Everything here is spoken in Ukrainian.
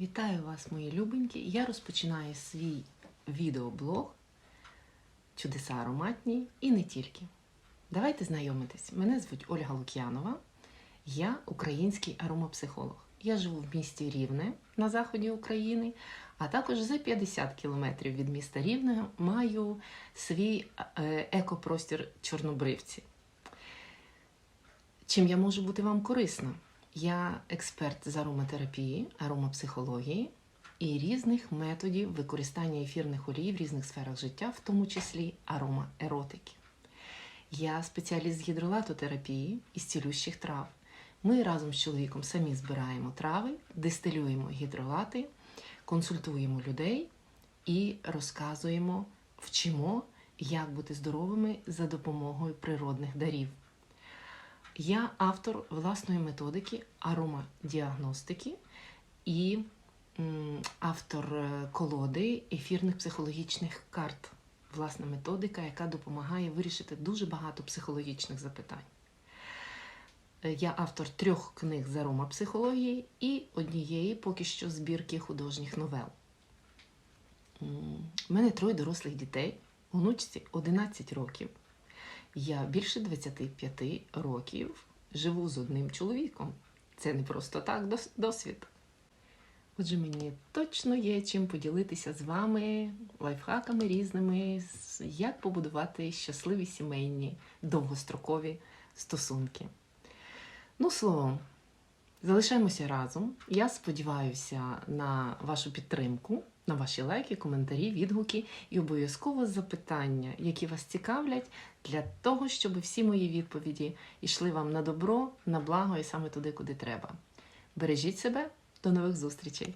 Вітаю вас, мої любенькі. Я розпочинаю свій відеоблог Чудеса ароматні і не тільки. Давайте знайомитись. Мене звуть Ольга Лук'янова. Я український аромапсихолог. Я живу в місті Рівне на заході України, а також за 50 кілометрів від міста Рівне маю свій е, екопростір Чорнобривці. Чим я можу бути вам корисна? Я експерт з ароматерапії, аромапсихології і різних методів використання ефірних олій в різних сферах життя, в тому числі аромаеротики. Я спеціаліст з гідролатотерапії і з цілющих трав. Ми разом з чоловіком самі збираємо трави, дистилюємо гідролати, консультуємо людей і розказуємо, вчимо, як бути здоровими за допомогою природних дарів. Я автор власної методики аромадіагностики і автор е, колоди ефірних психологічних карт. Власна методика, яка допомагає вирішити дуже багато психологічних запитань. Е, Я автор трьох книг з аромапсихології і однієї поки що збірки художніх новел. У мене троє дорослих дітей, онучці 11 років. Я більше 25 років живу з одним чоловіком. Це не просто так досвід. Отже, мені точно є чим поділитися з вами лайфхаками різними, як побудувати щасливі сімейні довгострокові стосунки. Ну, словом, залишаємося разом. Я сподіваюся на вашу підтримку, на ваші лайки, коментарі, відгуки і обов'язково запитання, які вас цікавлять, для того, щоб всі мої відповіді йшли вам на добро, на благо і саме туди, куди треба. Бережіть себе, до нових зустрічей!